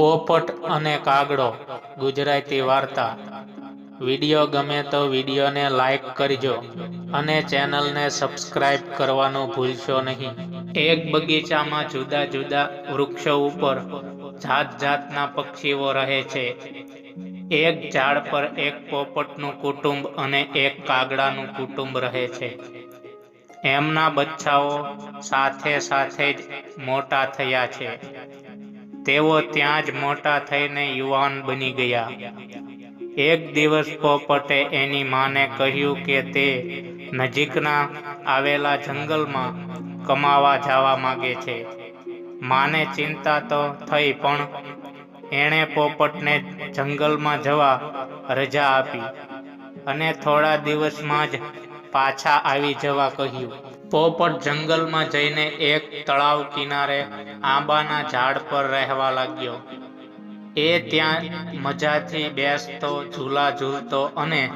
પોપટ અને કાગડો, ગુજરાતી વાર્તા. વિડિયો ગમે તો વિડિયોને લાઈક કરજો અને ચેનલને સબસ્ક્રાઇબ કરવાનું ભૂલશો નહીં. એક બગીચામાં જુદા જુદા વૃક્ષો ઉપર જાત જાતના પક્ષીઓ રહે છે. એક ઝાડ પર એક પોપટનું કુટુંબ અને એક કાગડાનું કુટુંબ રહે છે. એમના બચ્ચાઓ સાથે સાથે જ મોટા થયા છે. તેઓ ત્યાં જ મોટા થઈને યુવાન બની ગયા. એક દિવસ પોપટે એની માને કહ્યું કે તે નજીકના આવેલા જંગલમાં કમાવા જવા માગે છે. માને ચિંતા તો થઈ પણ એણે પોપટને જંગલમાં જવા રજા આપી અને થોડા દિવસમાં જ પાછા આવી જવા કહ્યું. પોપટ જંગલમાં જઈને એક તળાવ કિનારે આંબાના ઝાડ પર રહેવા લાગ્યો. એ ત્યાં મજાથી બેસતો, ઝૂલા ઝૂલતો અને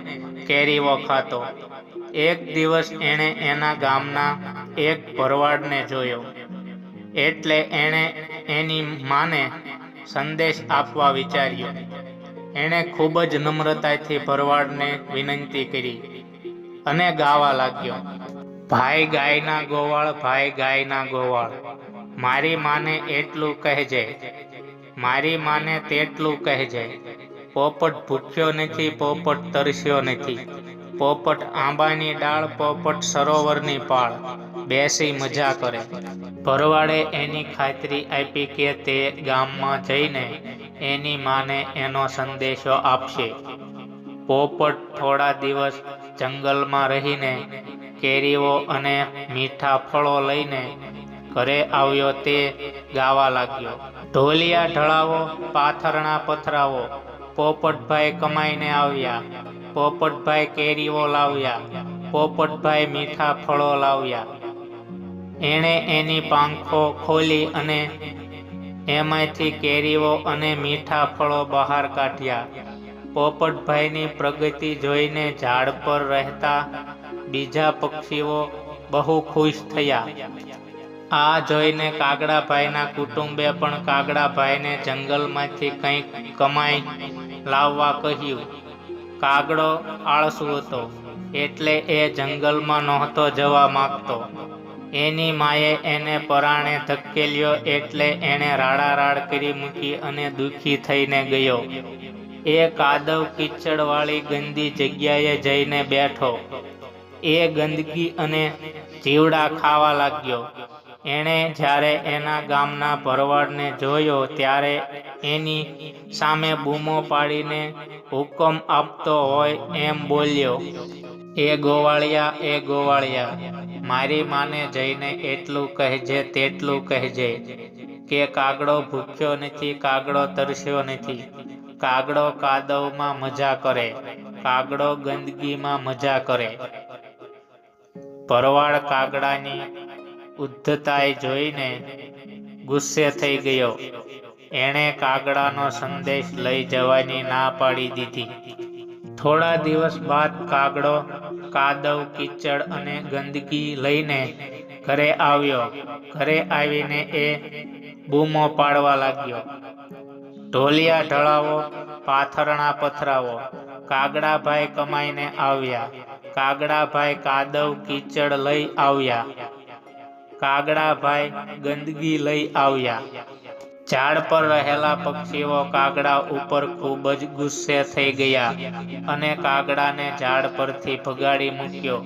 કેરીઓ ખાતો. એક દિવસ એણે એના ગામના એક ભરવાડને જોયો. એટલે એણે એની માને સંદેશ આપવા વિચાર્યો. એણે ખૂબ જ નમ્રતાથી ભરવાડને વિનંતી કરી અને ગાવા લાગ્યો. ભાઈ ગાયના ગોવાળ, ભાઈ ગાયના ગોવાળ. મારી માને એટલું કહેજે. મારી માને તેટલું કહેજે. પોપટ ભૂખ્યો નથી, પોપટ તરસ્યો નથી. પોપટ આંબાની ડાળ, પોપટ સરોવરની પાળ. બેસી મજા કરે. ભરવાડે એની ખાતરી આપી કે તે ગામમાં જઈને એની માને એનો સંદેશો આપશે. પોપટ થોડા દિવસ જંગલમાં રહીને કેરીઓ અને મીઠા ફળો લઈને ઘરે આવ્યો તે ગાવા લાગ્યો. ઢોલિયા ઢળાવો, પાથરણા પથરાવો, પોપટભાઈ કમાઈને આવ્યા. પોપટભાઈ કેરીઓ લાવ્યા. પોપટભાઈ મીઠા ફળો લાવ્યા. એણે એની પાંખો ખોલી અને એમાંથી કેરીઓ અને મીઠા ફળો બહાર કાઢ્યા. પોપટભાઈની પ્રગતિ જોઈને ઝાડ પર રહેતા બીજા પક્ષીઓ બહુ ખુશ થયા. આ જોઈને કાગડાભાઈના કુટુંબે પણ કાગડાભાઈને જંગલમાંથી કંઈક કમાઈ લાવવા કહ્યું. કાગડો આળસુ હતો, એટલે એ જંગલમાં નહોતો જવા માગતો. એની માએ એને પરાણે ધકેલ્યો એટલે એણે રાડા રાડ કરી મૂકી અને દુઃખી થઈને ગયો. એ કાદવ કીચડવાળી ગંદી જગ્યાએ જઈને બેઠો. એ ગંદકી અને જીવડા ખાવા લાગ્યો. એણે જ્યારે એના ગામના ભરવાડને જોયો ત્યારે એની સામે બૂમો પાડીને હુકમ આપતો હોય એમ બોલ્યો, એ ગોવાળિયા એ ગોવાળિયા, મારી માને જઈને એટલું કહેજે, તેટલું કહેજે, કે કાગડો ભૂખ્યો નથી, કાગડો તરસ્યો નથી. કાગડો કાદવમાં મજા કરે, કાગડો ગંદકીમાં મજા કરે. ભરવાડ કાગડાની ઉદ્ધતાએ જોઈને ગુસ્સે થઈ ગયો. એણે કાગડાનો સંદેશ લઈ જવાની ના પાડી દીધી. થોડા દિવસ બાદ કાગડો, કાદવ, કીચડ અને ગંદકી લઈને ઘરે આવ્યો. ઘરે આવીને એ બૂમો પાડવા લાગ્યો. ઢોલિયા ઢળાવો, પાથરણા પથરાવો. કાગડાભાઈ કમાઈને આવ્યા. કાગડાભાઈ કાદવ કીચડ લઈ આવ્યા. કાગડાભાઈ ગંદકી લઈ આવ્યા. ઝાડ પર રહેલા પક્ષીઓ કાગડા ઉપર ખૂબ જ ગુસ્સે થઈ ગયા અને કાગડાને ઝાડ પરથી ભગાડી મૂક્યો.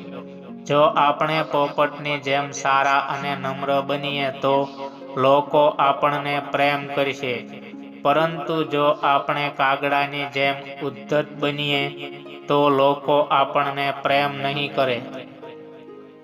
જો આપણે પોપટની જેમ સારા અને નમ્ર બનીએ તો લોકો આપણને પ્રેમ કરશે. પરંતુ જો આપણે કાગડાની જેમ ઉદ્ધત બનીએ તો લોકો આપણને પ્રેમ નહીં કરે.